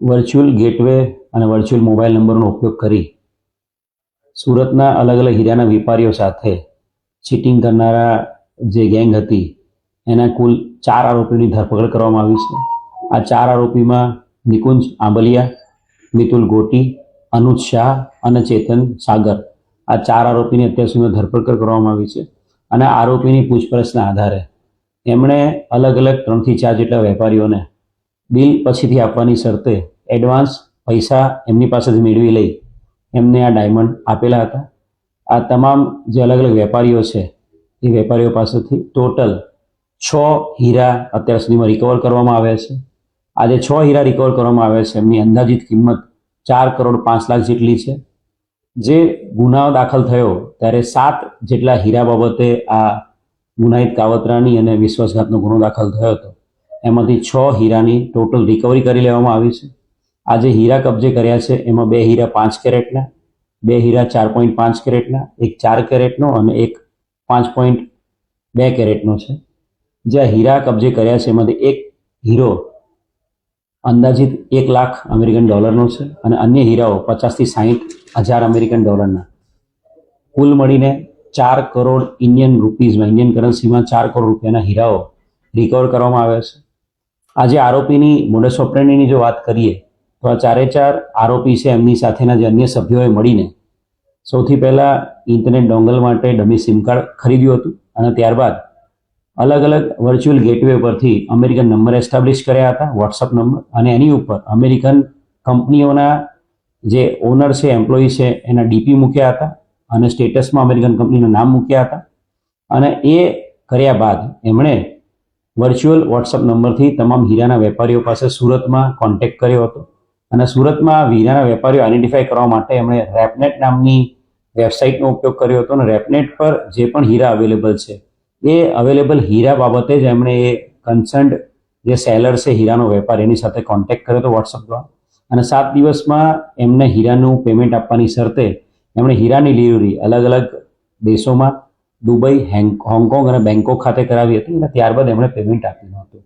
Virtual gateway અને virtual mobile નંબરનો ઉપયોગ કરી સુરતના અલગ અલગ હીરાના વેપારીઓ સાથે ચીટિંગ કરનારા જે ગેંગ હતી, એના કુલ ચાર આરોપીની ધરપકડ કરવામાં આવી છે. આ ચાર આરોપીમાં નિકુંજ આંબલિયા, મિતુલ ગોટી, અનુજ શાહ અને ચેતન સાગર. આ ચાર આરોપીની અત્યાર સુધીમાં ધરપકડ કરવામાં આવી છે અને આરોપીની પૂછપરછના આધારે એમણે અલગ અલગ ત્રણથી ચાર જેટલા વેપારીઓને બિલ પછીથી આપવાની શરતે એડવાન્સ પૈસા એમની પાસેથી મેળવી લઈ એમને આ ડાયમંડ આપેલા હતા. આ તમામ જે અલગ અલગ વેપારીઓ છે, એ વેપારીઓ પાસેથી ટોટલ છ હીરા અત્યાર સુધીમાં રિકવર કરવામાં આવ્યા છે. આજે છ હીરા રિકવર કરવામાં આવ્યા છે. એમની અંદાજિત કિંમત ચાર કરોડ પાંચ લાખ જેટલી છે. જે ગુનાઓ દાખલ થયો ત્યારે સાત જેટલા હીરા બાબતે આ ગુનાહિત કાવતરાની અને વિશ્વાસઘાતનો ગુનો દાખલ થયો હતો. એમાંથી છ હીરાની ટોટલ રિકવરી કરી લેવામાં આવી છે. આ જે હીરા કબજે કર્યા છે, એમાં બે હીરા પાંચ કેરેટના, બે હીરા ચાર પોઈન્ટ પાંચ કેરેટના, એક ચાર કેરેટનો અને એક પાંચ પોઈન્ટ બે કેરેટનો છે. જે હીરા કબજે કર્યા છે, એમાંથી એક હીરો અંદાજિત એક લાખ અમેરિકન ડોલરનો છે અને અન્ય હીરાઓ પચાસથી સાહીઠ હજાર અમેરિકન ડોલરના. કુલ મળીને ચાર કરોડ ઇન્ડિયન રૂપીઝમાં, ઇન્ડિયન કરન્સીમાં ચાર કરોડ રૂપિયાના હીરાઓ રિકવર કરવામાં આવ્યા છે. આજે આરોપીની મોડસ ઓપરેન્ડીની જો વાત કરીએ, તો આ ચારે ચાર આરોપી છે એમની સાથેના જે અન્ય સભ્યોએ મળીને સૌથી પહેલાં ઇન્ટરનેટ ડોંગલ માટે ડમી સિમ કાર્ડ ખરીદ્યું હતું અને ત્યારબાદ અલગ અલગ વર્ચ્યુઅલ ગેટવે પરથી અમેરિકન નંબર એસ્ટાબ્લિશ કર્યા હતા, વોટ્સઅપ નંબર અને એની ઉપર અમેરિકન કંપનીઓના જે ઓનર છે, એમ્પ્લોયી છે, એના ડીપી મૂક્યા હતા અને સ્ટેટસમાં અમેરિકન કંપનીનું નામ મૂક્યા હતા. અને એ કર્યા બાદ એમણે વર્ચ્યુઅલ વોટ્સઅપ નંબરથી તમામ હીરાના વેપારીઓ પાસે સુરતમાં કોન્ટેક્ટ કર્યો હતો. અને સુરતમાં હીરાના વેપારીઓ આઈડેન્ટિફાઈ કરવા માટે એમણે રેપનેટ નામની વેબસાઇટનો ઉપયોગ કર્યો હતો અને રેપનેટ પર જે પણ હીરા અવેલેબલ છે, એ અવેલેબલ હીરા બાબતે જ એમણે એ કન્સર્ન્ડ જે સેલર છે હીરાનો વેપાર, એની સાથે કોન્ટેક્ટ કર્યો હતો વોટ્સઅપ દ્વારા. અને સાત દિવસમાં એમને હીરાનું પેમેન્ટ આપવાની શરતે એમણે હીરાની ડિલિવરી અલગ અલગ દેશોમાં દુબઈ હેંગ હોંગકોંગ અને બેંકોક ખાતે કરાવી હતી અને ત્યારબાદ એમણે પેમેન્ટ આપ્યું હતું